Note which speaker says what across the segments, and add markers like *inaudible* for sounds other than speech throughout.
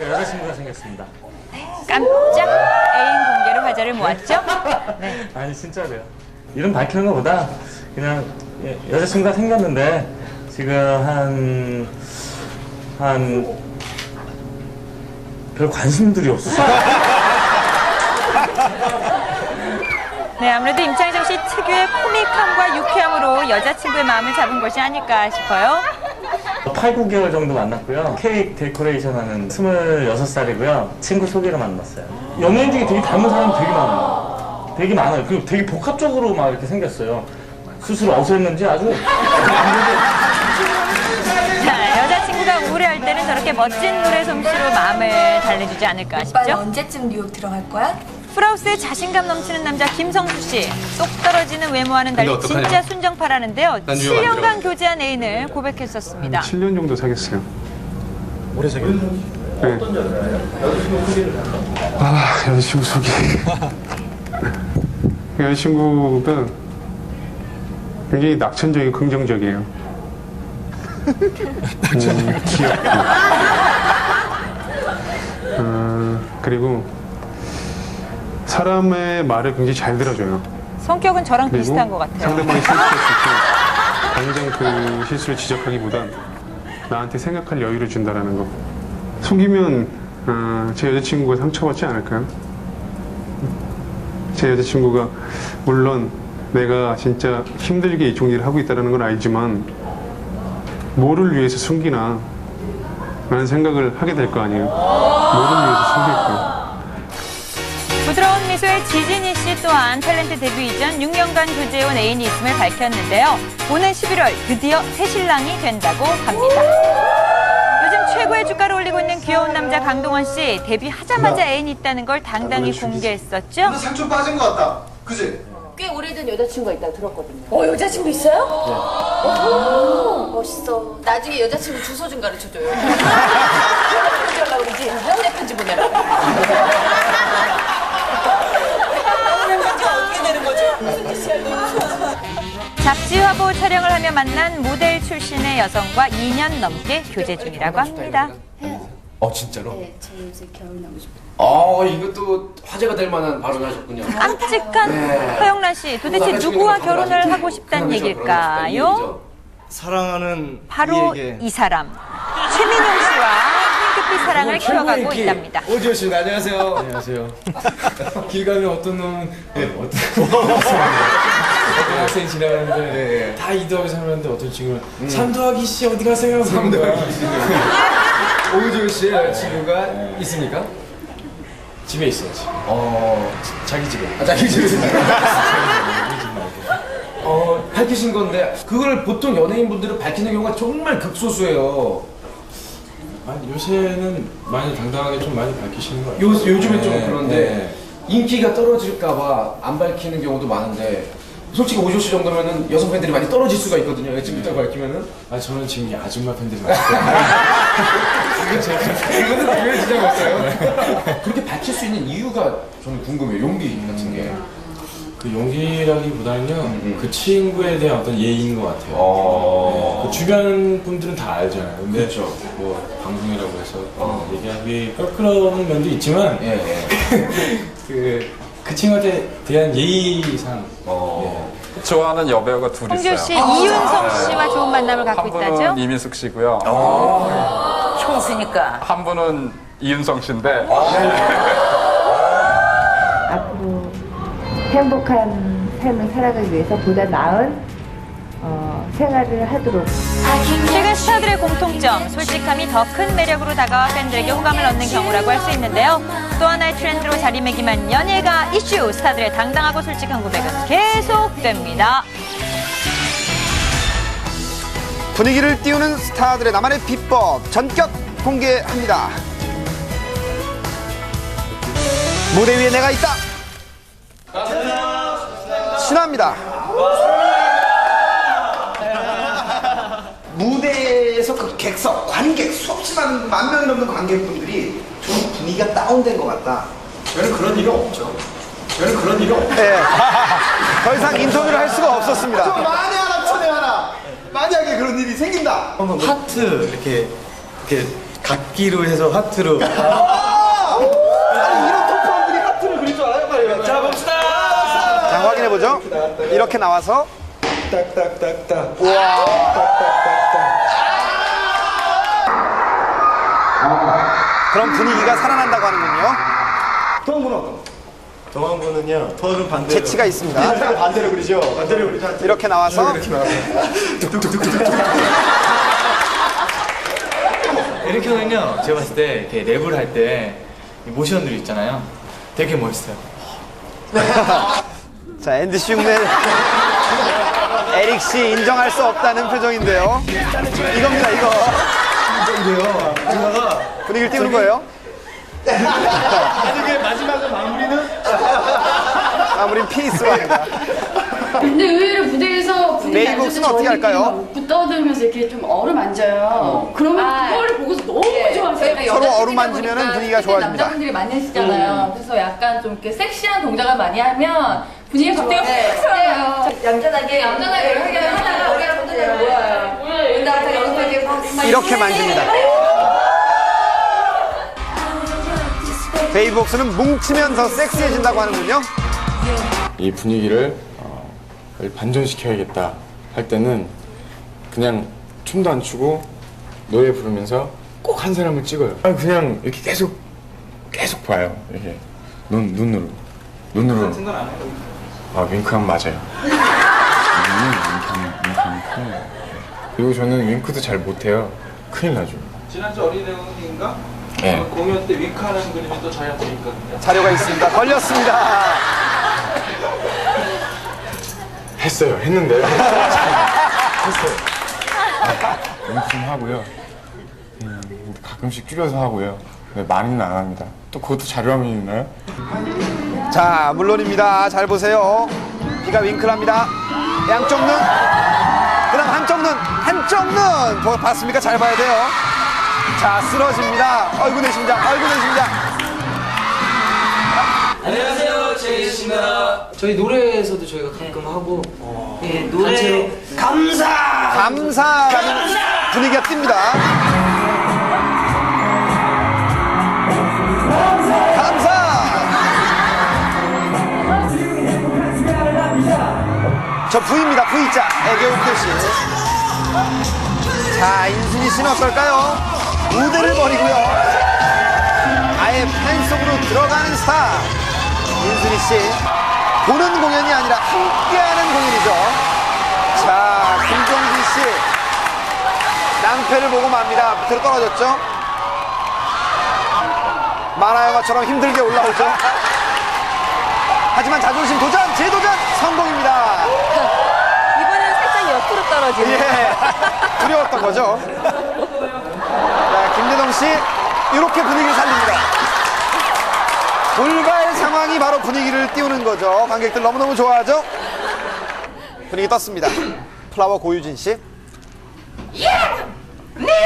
Speaker 1: 여자친구가 생겼습니다.
Speaker 2: 깜짝 애인 공개로 화제를 모았죠? *laughs* 네.
Speaker 1: 아니 진짜로요. 이름 밝히는 것보다 그냥 예, 여자친구가 생겼는데 지금 한, 한, 별 관심들이 없어요. *laughs*
Speaker 2: 네, 아무래도 임창정 씨 특유의 코믹함과 유쾌함으로 여자친구의 마음을 잡은 것이 아닐까 싶어요.
Speaker 1: 8, 9개월 정도 만났고요. 케이크 데코레이션 하는 26살이고요. 친구 소개로 만났어요. 연예인 중에 되게 닮은 사람이 되게 많아요. 되게 많아요. 그리고 되게 복합적으로 막 이렇게 생겼어요. 스스로 어디서 했는지 아주.
Speaker 2: 자, 여자친구가 우울해할 때는 저렇게 멋진 노래 솜씨로 마음을 달래주지 않을까
Speaker 3: 오빠
Speaker 2: 싶죠?
Speaker 3: 언제쯤 뉴욕 들어갈 거야?
Speaker 2: 프라우스의 자신감 넘치는 남자 김성수 씨. 쏙 떨어지는 외모와는 달리? 진짜 순정파라는데요.
Speaker 4: 난 뉴욕 안
Speaker 2: 7년간
Speaker 4: 들어가요.
Speaker 2: 교제한 애인을 고백했었습니다.
Speaker 5: 7년 정도 사귀었어요.
Speaker 1: 오래 사귀었어요?
Speaker 5: 네. 아, 여자친구 소개. *laughs* 여자친구가 굉장히 낙천적이고 긍정적이에요. *laughs* 음, 귀엽고. *laughs* 어, 그리고 사람의 말을 굉장히 잘 들어줘요.
Speaker 2: 성격은 저랑
Speaker 5: 그리고
Speaker 2: 비슷한 것 같아요.
Speaker 5: 상대방이 실수했을 때 당장 그 실수를 지적하기보단 나한테 생각할 여유를 준다라는 거. 속이면 어, 제 여자친구가 상처받지 않을까요? 제 여자친구가 물론 내가 진짜 힘들게 이 종일을 하고 있다는 걸 알지만 뭐를 위해서 숨기나 라는 생각을 하게 될 거 아니에요. 뭐를 위해서 숨길까.
Speaker 2: 부드러운 미소의 지진이 씨 또한 탤런트 데뷔 이전 6년간 교제해온 애인이 있음을 밝혔는데요. 오는 11월 드디어 새신랑이 된다고 합니다. 요즘 최고의 주가를 올리고 있는 귀여운 남자 강동원 씨 데뷔하자마자 애인이 있다는 걸 당당히 공개했었죠.
Speaker 6: 상처 빠진 것 같다. 그지?
Speaker 7: 꽤 오래된 여자친구가 있다고 들었거든요.
Speaker 3: 어 여자친구 있어요?
Speaker 7: 오, 멋있어. 나중에 여자친구 주소 좀 가르쳐줘요. *laughs* 그러지?
Speaker 2: 화보 촬영을 하며 만난 모델 출신의 여성과 2년 넘게 교제 중이라고 합니다.
Speaker 4: 어 진짜로?
Speaker 7: 네, 저 요새 결혼하고 싶어요.
Speaker 4: 아 이것도 화제가 될 만한 발언하셨군요.
Speaker 2: 깜찍한
Speaker 4: 네.
Speaker 2: 허영란 씨 도대체 누구와 결혼을 하고 싶다는 얘기일까요?
Speaker 6: 사랑하는
Speaker 2: 바로
Speaker 6: 이에게
Speaker 2: 이 사람 최민용 씨와 핑크빛 사랑을 키워가고 있답니다.
Speaker 4: 오지호 씨 안녕하세요.
Speaker 6: 안녕하세요. *laughs*
Speaker 4: 길 가면 어떤 놈은 네, 어떤 *laughs* 어떤 학생 지나가는데
Speaker 6: 다2 더하기 3하는데 어떤 친구는 3 더하기 씨 어디 가세요? 3 더하기
Speaker 4: 오지호 씨의 여자친구가 있습니까?
Speaker 6: 집에 있어요. 지금.
Speaker 4: 어
Speaker 6: 자기 집에.
Speaker 4: 아, 자기 집에서 어 밝히신 건데 그걸 보통 연예인분들은 밝히는 경우가 정말 극소수예요.
Speaker 6: 아니 요새는 많이 당당하게 좀 많이 밝히시는
Speaker 4: 것요
Speaker 6: 같아요.
Speaker 4: 요즘에 좀
Speaker 6: 네,
Speaker 4: 그런데
Speaker 6: 네.
Speaker 4: 인기가 떨어질까봐 안 밝히는 경우도 많은데 솔직히 오지호 씨 정도면은 여성 팬들이 많이 떨어질 수가 있거든요. 지금부터 밝히면은
Speaker 6: 아 저는 지금 이 아줌마 팬들이 많아요.
Speaker 4: 이거는 당연히 지장 없어요. 그렇게 밝힐 수 있는 이유가 저는 궁금해요. 용기 같은 게.
Speaker 6: 그 용기라기보다는요 그 친구에 대한 어떤 예의인 것 같아요.
Speaker 4: 어.
Speaker 6: 그 주변 분들은 다 알잖아요. 근데
Speaker 4: 그렇죠.
Speaker 6: 뭐 방송이라고 해서 얘기하기 껄끄러운 면도 있지만
Speaker 4: 예, 예. *laughs*
Speaker 6: 그, 그 친구한테 대한 예의상
Speaker 4: 어.
Speaker 8: 좋아하는 여배우가 둘
Speaker 2: 홍조 씨
Speaker 8: 있어요.
Speaker 2: 이윤성 씨와 좋은 만남을
Speaker 8: 한
Speaker 2: 갖고
Speaker 8: 분은
Speaker 2: 있다죠?
Speaker 8: 이민숙 씨고요.
Speaker 7: 총수니까.
Speaker 8: 한 분은 이윤성 씨인데
Speaker 9: 앞으로 행복한 삶을 살아가기 위해서 보다 나은 어, 생활을 하도록
Speaker 2: 최근 스타들의 공통점, 솔직함이 더 큰 매력으로 다가와 팬들에게 호감을 얻는 경우라고 할 수 있는데요. 또 하나의 트렌드로 자리매김한 연예가 이슈, 스타들의 당당하고 솔직한 고백은 계속됩니다.
Speaker 10: 분위기를 띄우는 스타들의 나만의 비법 전격 공개합니다. 무대 위에 내가 있다. 신화입니다. 객석, 관객 수없이 많은 만 명이 넘는 관객분들이 좀 분위기가 다운된 것 같다.
Speaker 6: 저는 그런 일이 없죠. 저는 그런 일이 없죠.
Speaker 10: 예. *laughs* 더 이상 인터뷰를 할 수가 없었습니다. 좀 만에 하나 천에 하나. 만약에 그런 일이 생긴다.
Speaker 6: 하트 이렇게 이렇게
Speaker 11: 각기로 해서 하트로. *laughs*
Speaker 10: 아니 이런 터프한 분이 하트를 그릴 줄 알아요? 자 봅시다.
Speaker 12: 자 확인해 보죠. 이렇게 나와서
Speaker 10: 딱딱딱딱.
Speaker 12: 그런 분위기가 살아난다고 하는군요.
Speaker 10: 동훈 어떤?
Speaker 11: 동안부는요. 더좀 반대로.
Speaker 12: 재치가 있습니다.
Speaker 10: 반대로 그리죠. 반대로 그리죠.
Speaker 12: 이렇게 나와서
Speaker 11: 에릭 형은요. *laughs* 제가 봤을 때 이렇게 랩을 할 때 모션들 있잖아요. 되게 멋있어요. *laughs*
Speaker 12: 자 앤디 씨 흉내 *laughs* 에릭 씨 인정할 수 없다는 표정인데요. 이겁니다 이거
Speaker 10: 이래요. 누나가
Speaker 12: 분위기를 띄우는 거예요.
Speaker 10: 만약에 마지막에 마무리는
Speaker 12: 마무리는 피스로 합니다.
Speaker 13: 근데 의외로 무대에서 분위기 안 좋아서
Speaker 12: 어떻게
Speaker 13: 저희끼리
Speaker 12: 할까요?
Speaker 13: 막 웃고 떠들면서 이렇게 좀 어루만져요. 그러면
Speaker 7: 아,
Speaker 13: 그거를 보고서 너무
Speaker 7: 예,
Speaker 13: 좋아하세요.
Speaker 7: 저희가
Speaker 12: 서로 어루만지면은
Speaker 7: 보니까
Speaker 12: 분위기가 좋아집니다.
Speaker 7: 남자분들이 많이 하시잖아요. 그래서 약간 좀 이렇게 섹시한 동작을 많이 하면 분위기가 갑자기
Speaker 3: 네.
Speaker 7: 확 살아요.
Speaker 3: 얌전하게
Speaker 7: 얌전하게 이렇게 하다가 우리가 모여요. 근데 여기서 막
Speaker 12: 이렇게 만집니다. 베이복스는 뭉치면 더 섹시해진다고 하는군요.
Speaker 14: 이 분위기를 어, 반전시켜야겠다 할 때는 그냥 춤도 안 추고 노래 부르면서 꼭 한 사람을 찍어요. 아 그냥 이렇게 계속 계속 봐요. 이렇게 눈 눈으로 눈으로. 아 윙크하면 맞아요. *laughs* 음, 그리고 저는 윙크도 잘 못해요. 큰일 나죠.
Speaker 15: 지난주 어린이날인가?
Speaker 14: 네.
Speaker 15: 공연 때 윙크하는 그림이 또 저희한테 있거든요.
Speaker 12: 자료가 있습니다. 걸렸습니다.
Speaker 14: 했어요. 했는데요. 했어요. 윙크 좀 하고요. 음, 가끔씩 줄여서 하고요. 근데 많이는 안 합니다. 또 그것도 자료화면이 있나요?
Speaker 12: 자, 물론입니다. 잘 보세요. 비가 윙크를 합니다. 양쪽 눈. 그다음 한쪽. 보- 봤습니까? 잘 봐야 돼요. 자, 쓰러집니다. 아이고 내 심장. 아이고 내 심장.
Speaker 15: 안녕하세요, 제이씨입니다. 저희 노래에서도 저희가 가끔 하고
Speaker 10: 예, 노래 감사.
Speaker 12: 감사라는 분위기가 띕니다. 감사. 저 V입니다. V자. 애교 표시. 자, 인순이 씨는 어떨까요? 무대를 버리고요. 아예 팬 속으로 들어가는 스타. 인순이 씨. 보는 공연이 아니라 함께하는 공연이죠. 자, 김종진 씨. 낭패를 보고 맙니다. 밑으로 떨어졌죠? 만화 영화처럼 힘들게 올라오죠? 하지만 자존심 도전, 재도전 성공입니다.
Speaker 3: 옆으로 떨어지네.
Speaker 12: 예. 두려웠던 거죠. 자, 김대동 씨, 이렇게 분위기를 살립니다. 돌발 상황이 바로 분위기를 띄우는 거죠. 관객들 너무너무 좋아하죠? 분위기 떴습니다. 플라워 고유진 씨.
Speaker 13: 내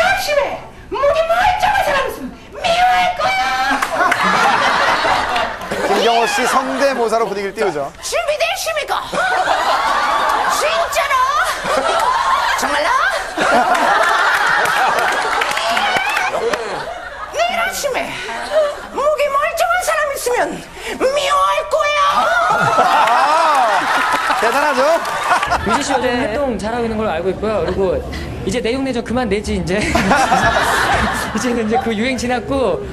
Speaker 13: 아침에 목이 멀쩡한 사람 있으면 미워할 거야.
Speaker 12: 김경호 씨 성대모사로 분위기를 띄우죠.
Speaker 13: 준비되십니까? *laughs* 진짜로? *laughs* 정말로? 내일 아침에 목이 멀쩡한 사람 있으면 미워할 거야.
Speaker 12: 아, 대단하죠? *laughs*
Speaker 16: 유지 씨 요즘 활동 잘하고 있는 걸로 알고 있고요. 그리고 이제 내용 내전 그만 내지 이제. *laughs* 이제는 이제 그 유행 지났고